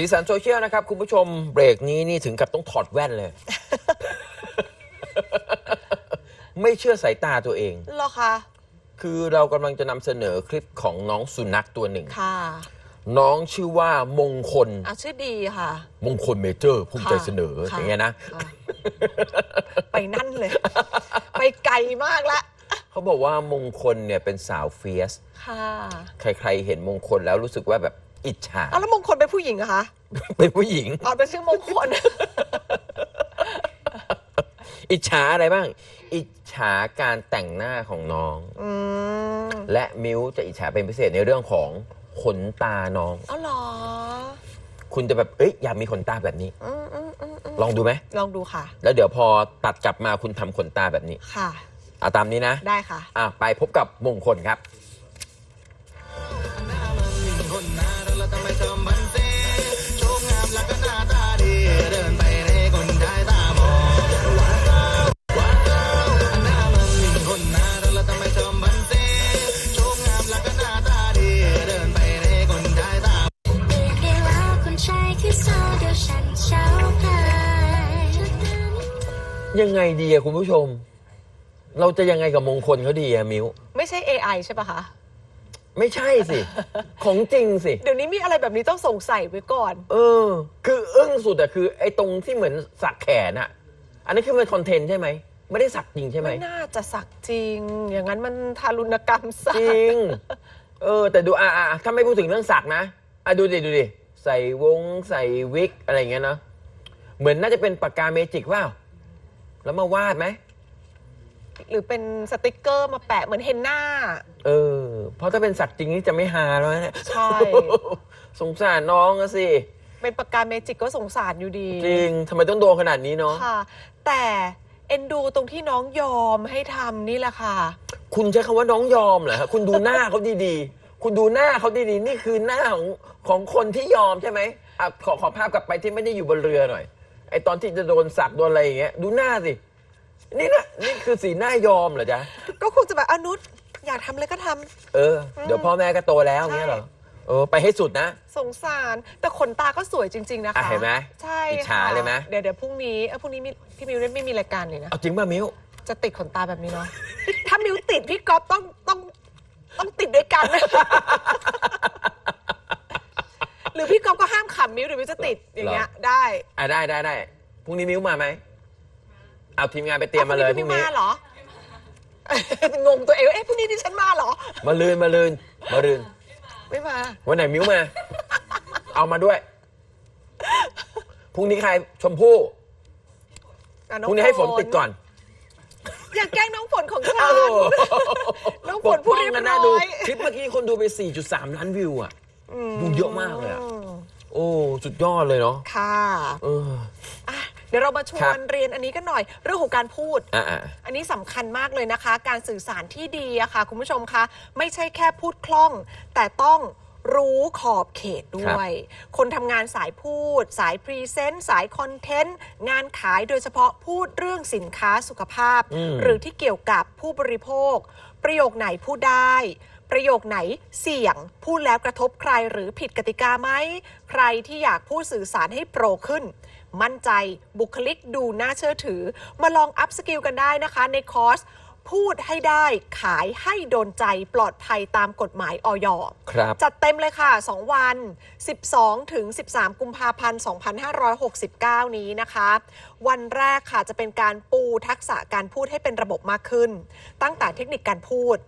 สีสันโซเชียลนะครับ คุณผู้ชมเบรกนี้นี่ถึงกับต้องถอดแว่นเลย ไม่เชื่อสายตาตัวเองเหรอคะคือเรากำลังจะนำเสนอคลิปของน้องสุนัขตัวหนึ่ง ค่ะน้องชื่อว่ามงคล อะชื่อดีค่ะ มงคลเมเจอร์ภูมิใจเสนอค่ะ อย่างเงี้ยนะค่ะไปนั่นเลย ไปไกลมากละเขาบอกว่ามงคลเนี่ยเป็นสาวเฟียส ค่ะ ใครๆเห็นมงคลแล้วรู้สึกว่าแบบ อิจฉา อ้าวแล้วมงคลเป็นผู้หญิงเหรอคะเป็นผู้หญิง อ๋อเป็นชื่อมงคล อิจฉาอะไรบ้าง อิจฉาการแต่งหน้าของน้อง อืมและมิวจะอิจฉาเป็นพิเศษในเรื่องของขนตาน้อง เอาเหรอคุณจะแบบเอ้ยอยากมีขนตาแบบนี้ อืมอืมอืมอืมลองดูไหมลองดูค่ะ แล้วเดี๋ยวพอตัดกลับมาคุณทำขนตาแบบนี้ค่ะ เอาตามนี้นะได้ค่ะ อะไปพบกับมงคลครับ ยังไงดีอะคุณผู้ชม เราจะยังไงกับมงคลเขาดีอะมิวไม่ใช่ AI ใช่ปะคะ ไม่ใช่สิ ของจริงสิ เดี๋ยวนี้มีอะไรแบบนี้ต้องสงสัยไว้ก่อน เออ คืออึ้งสุดอะคือ ไอ้ตรงที่เหมือนสักแขนอะอันนี้คือเป็นคอนเทนต์ใช่ไหม ไม่ได้สักจริงใช่ไหม ไม่น่าจะสักจริง อย่างนั้นมันทารุณกรรมสัจกริง เออ แต่ดูอะอะอะถ้าไม่พูดถึงเรื่องสักนะ อะดูดิดูดิ ใส่วงใส่วิกอะไรอย่างเงี้ยเนาะ เหมือนน่าจะเป็นปากกาเมจิกว่า แล้วมาวาดไหมหรือเป็นสติกเกอร์มาแปะเหมือนเฮนหน้าเออ เพราะถ้าเป็นสักจริงนี่จะไม่ฮาแล้วนะใช่ สงสารน้องอะสิ เป็นปากกาเมจิกก็สงสารอยู่ดี จริงทำไมต้องโดนขนาดนี้เนาะค่ะ แต่เอ็นดูตรงที่น้องยอมให้ทำนี่แหละค่ะ คุณใช้คำว่าน้องยอมเหรอฮะคุณดูหน้าเขาดีๆ คุณดูหน้าเขาดีๆ นี่คือหน้าของของคนที่ยอมใช่ไหมอะขอขอภาพกลับไปที่ไม่ได้อยู่บนเรือหน่อย ไอตอนที่จะโดนสักโดนอะไรอย่างเงี้ยดูหน้าสิ นี่นะนี่คือสีหน้ายอมเหรอจ๊ะ ก็คงจะแบบอนุษอยากทำอะไรก็ทำเออ เดี๋ยวพ่อแม่ก็โตแล้วอย่างเงี้ยเหรอเออไปให้สุดนะสงสาร แต่ขนตาก็สวยจริง ๆ นะคะอะเห็นไหมใช่อิจฉาค่ะเลยไหม เดี๋ยวเดี๋ยวพรุ่งนี้เออพรุ่งนี้มีพี่มิวไม่มีรายการเลยนะเอาจริงป่ะมิ้ว จะติดขนตาแบบนี้เนาะถ้ามิวติดพี่ก๊อฟต้องต้องต้องติดด้วยกันห รือพี่ก๊อฟก็ห้ามขำมิวเดี๋ยวมิวจะติดอย่างเงี้ยได้ อะได้ได้ได้พรุ่งนี้มิ้วมาไหมเอาทีมงานไปเตรียมมาเลยพพรุ่รุ่งงนี้นี้มาเหรอ งงตัวเองว่าเอ๊ะพรุ่งนี้ดิฉันมาเหรอ มาลืนมาลืนมาลืน ไม่มา วันไหนมิ้วมา เอามาด้วย พรุ่งนี้ใครชมพู่อะพรุ่งนี้ให้ฝนติดก่อน อย่าแกล้งน้องฝนของฉัเอ้านน้องฝนพูดเรียบกันร้นะอดูยคลิปเมื่อกี้คนดูไป 4.3 ล้านวิวอะ ดูเยอะมากเลยอะอืมโอ้สุดยอดเลยเนาะค่ะเออ อะเดี๋ยวเรามาชครัวบนเรียนอันนี้กันหน่อย เรื่องของการพูดอะอะ อันนี้สำคัญมากเลยนะคะ การสื่อสารที่ดีอะค่ะ คุณผู้ชมคะไม่ใช่แค่พูดคล่อง แต่ต้องรู้ขอบเขตด้วย คนทำงานสายพูด สายพรีเซนต์สายคอนเทนต์ งานขายโดยเฉพาะพูดเรื่องสินค้าสุขภาพ อืม หรือที่เกี่ยวกับผู้บริโภค ประโยคไหนพูดได้ ประโยคไหนเสี่ยง พูดแล้วกระทบใครหรือผิดกติกาไหม ใครที่อยากพูดสื่อสารให้โปรขึ้น มั่นใจบุคลิกดูน่าเชื่อถือ มาลองอัพสกิลกันได้นะคะในคอร์สพูดให้ได้ขายให้โดนใจปลอดภัยตามกฎหมายออยครับ จัดเต็มเลยค่ะ 2 วัน 12 ถึง 13 กุมภาพันธ์ 2569 นี้นะคะ วันแรกค่ะจะเป็นการปูทักษะการพูดให้เป็นระบบมากขึ้น ตั้งแต่เทคนิคการพูด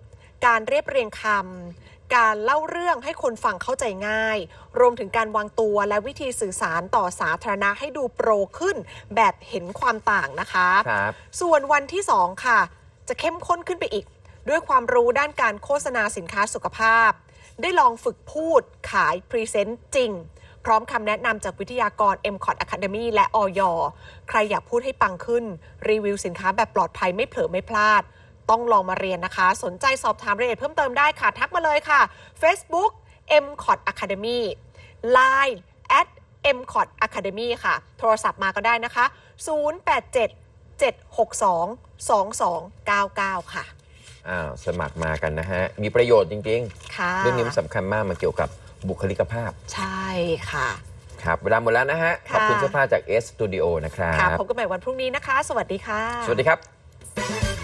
การเรียบเรียงคำ การเล่าเรื่องให้คนฟังเข้าใจง่าย รวมถึงการวางตัวและวิธีสื่อสารต่อสาธารณะให้ดูโปรขึ้น แบบเห็นความต่างนะคะ ครับส่วนวันที่ 2 ค่ะ จะเข้มข้นขึ้นไปอีก ด้วยความรู้ด้านการโฆษณาสินค้าสุขภาพ ได้ลองฝึกพูดขายพรีเซนต์จริง พร้อมคำแนะนำจากวิทยากร m c o t Academy และออยใครอยากพูดให้ปังขึ้น รีวิวสินค้าแบบปลอดภัยไม่เผลอไม่พลาด ต้องลองมาเรียนนะคะ สนใจสอบถามรายละเอียดเพิ่มเติมได้ค่ะ ทักมาเลยค่ะ Facebook m c o t Academy Line at m c o t Academy ค่ะ โทรศัพท์มาก็ได้นะคะ 087 762 2299 ค่ะ อ้าวสมัครมากันนะฮะ มีประโยชน์จริงค่ะ ๆ เรื่องนี้มันสำคัญมากมันเกี่ยวกับบุคลิกภาพ ใช่ค่ะ ครับ เวลาหมดแล้วนะฮะ ขอบคุณค่ะ เสื้อผ้าจาก S Studio นะครับ ค่ะพบกันใหม่วันพรุ่งนี้นะคะ สวัสดีค่ะ สวัสดีครับ